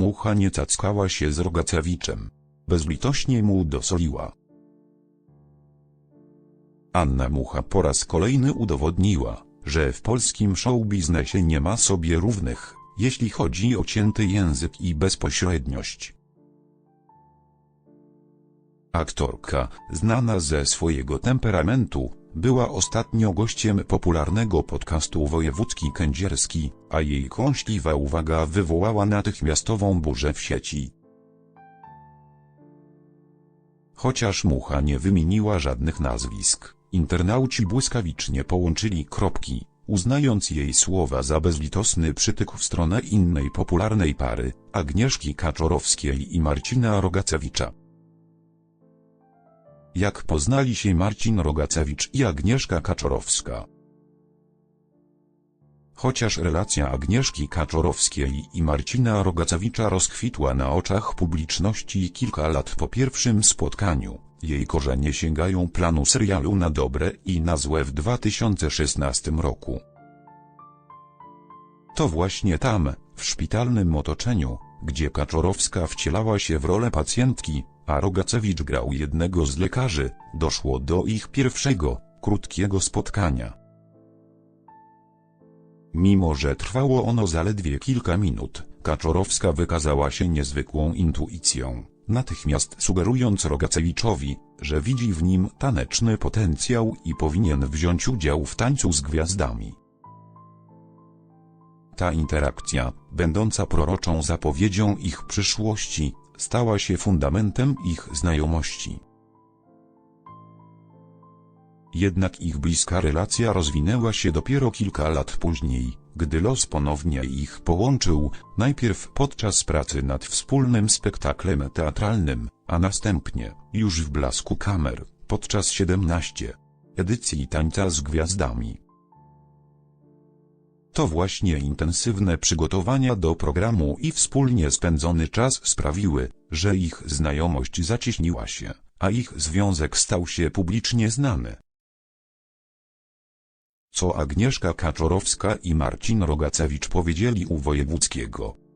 Mucha nie cackała się z Rogacewiczem. Bezlitośnie mu dosoliła. Anna Mucha po raz kolejny udowodniła, że w polskim showbiznesie nie ma sobie równych, jeśli chodzi o cięty język i bezpośredniość. Aktorka, znana ze swojego temperamentu, była ostatnio gościem popularnego podcastu Wojewódzki Kędzierski, a jej kąśliwa uwaga wywołała natychmiastową burzę w sieci. Chociaż Mucha nie wymieniła żadnych nazwisk, internauci błyskawicznie połączyli kropki, uznając jej słowa za bezlitosny przytyk w stronę innej popularnej pary, Agnieszki Kaczorowskiej i Marcina Rogacewicza. Jak poznali się Marcin Rogacewicz i Agnieszka Kaczorowska? Chociaż relacja Agnieszki Kaczorowskiej i Marcina Rogacewicza rozkwitła na oczach publiczności kilka lat po pierwszym spotkaniu, jej korzenie sięgają planu serialu na dobre i na złe w 2016 roku. To właśnie tam, w szpitalnym otoczeniu, gdzie Kaczorowska wcielała się w rolę pacjentki, a Rogacewicz grał jednego z lekarzy, doszło do ich pierwszego, krótkiego spotkania. Mimo że trwało ono zaledwie kilka minut, Kaczorowska wykazała się niezwykłą intuicją, natychmiast sugerując Rogacewiczowi, że widzi w nim taneczny potencjał i powinien wziąć udział w tańcu z gwiazdami. Ta interakcja, będąca proroczą zapowiedzią ich przyszłości, stała się fundamentem ich znajomości. Jednak ich bliska relacja rozwinęła się dopiero kilka lat później, gdy los ponownie ich połączył, najpierw podczas pracy nad wspólnym spektaklem teatralnym, a następnie, już w blasku kamer, podczas 17 edycji Tańca z Gwiazdami. To właśnie intensywne przygotowania do programu i wspólnie spędzony czas sprawiły, że ich znajomość zacieśniła się, a ich związek stał się publicznie znany. Co Agnieszka Kaczorowska i Marcin Rogacewicz powiedzieli u Wojewódzkiego.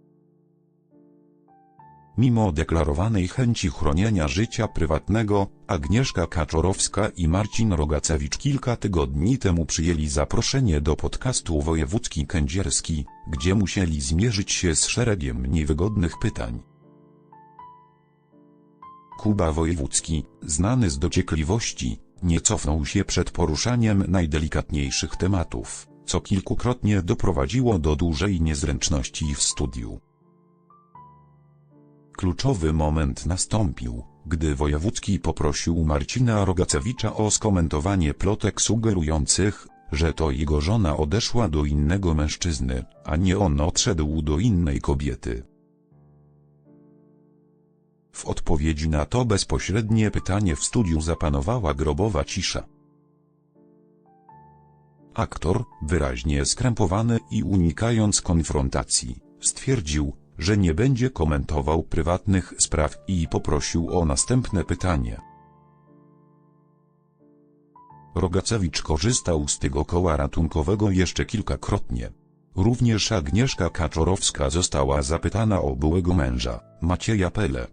Mimo deklarowanej chęci chronienia życia prywatnego, Agnieszka Kaczorowska i Marcin Rogacewicz kilka tygodni temu przyjęli zaproszenie do podcastu Wojewódzki Kędzierski, gdzie musieli zmierzyć się z szeregiem niewygodnych pytań. Kuba Wojewódzki, znany z dociekliwości, nie cofnął się przed poruszaniem najdelikatniejszych tematów, co kilkukrotnie doprowadziło do dużej niezręczności w studiu. Kluczowy moment nastąpił, gdy Wojewódzki poprosił Marcina Rogacewicza o skomentowanie plotek sugerujących, że to jego żona odeszła do innego mężczyzny, a nie on odszedł do innej kobiety. W odpowiedzi na to bezpośrednie pytanie w studiu zapanowała grobowa cisza. Aktor, wyraźnie skrępowany i unikając konfrontacji, stwierdził, że nie będzie komentował prywatnych spraw i poprosił o następne pytanie. Rogacewicz korzystał z tego koła ratunkowego jeszcze kilkakrotnie. Również Agnieszka Kaczorowska została zapytana o byłego męża, Macieja Pele.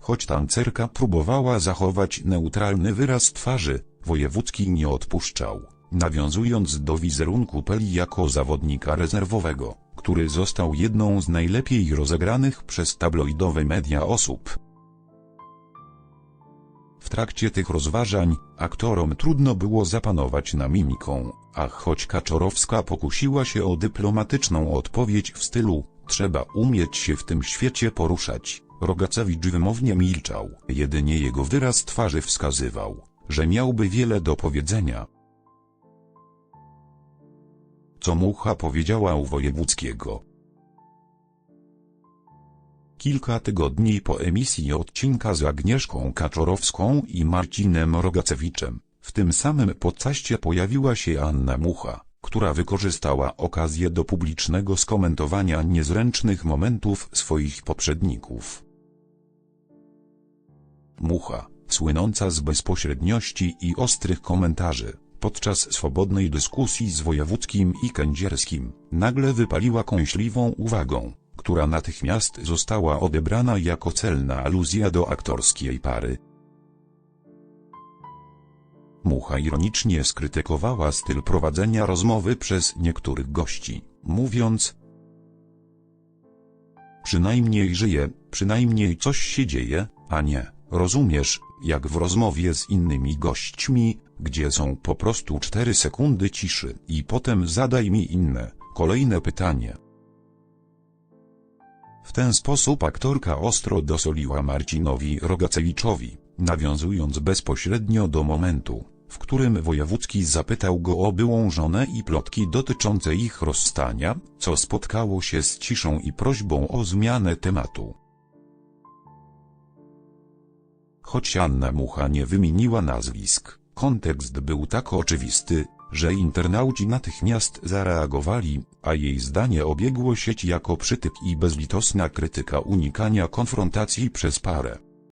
Choć tancerka próbowała zachować neutralny wyraz twarzy, Wojewódzki nie odpuszczał, nawiązując do wizerunku Peli jako zawodnika rezerwowego, który został jedną z najlepiej rozegranych przez tabloidowe media osób. W trakcie tych rozważań, aktorom trudno było zapanować na mimiką, a choć Kaczorowska pokusiła się o dyplomatyczną odpowiedź w stylu, trzeba umieć się w tym świecie poruszać, Rogacewicz wymownie milczał, jedynie jego wyraz twarzy wskazywał, że miałby wiele do powiedzenia. Co Mucha powiedziała u Wojewódzkiego. Kilka tygodni po emisji odcinka z Agnieszką Kaczorowską i Marcinem Rogacewiczem, w tym samym podcaście pojawiła się Anna Mucha, która wykorzystała okazję do publicznego skomentowania niezręcznych momentów swoich poprzedników. Mucha, słynąca z bezpośredniości i ostrych komentarzy, Podczas swobodnej dyskusji z wojewódzkim i kędzierskim, nagle wypaliła kąśliwą uwagą, która natychmiast została odebrana jako celna aluzja do aktorskiej pary. Mucha ironicznie skrytykowała styl prowadzenia rozmowy przez niektórych gości, mówiąc Przynajmniej żyje, przynajmniej coś się dzieje, a nie, rozumiesz, jak w rozmowie z innymi gośćmi, gdzie są po prostu 4 sekundy ciszy i potem zadaj mi inne, kolejne pytanie. W ten sposób aktorka ostro dosoliła Marcinowi Rogacewiczowi, nawiązując bezpośrednio do momentu, w którym wojewódzki zapytał go o byłą żonę i plotki dotyczące ich rozstania, co spotkało się z ciszą i prośbą o zmianę tematu. Choć Anna Mucha nie wymieniła nazwisk, kontekst był tak oczywisty, że internauci natychmiast zareagowali, a jej zdanie obiegło sieć jako przytyk i bezlitosna krytyka unikania konfrontacji przez parę.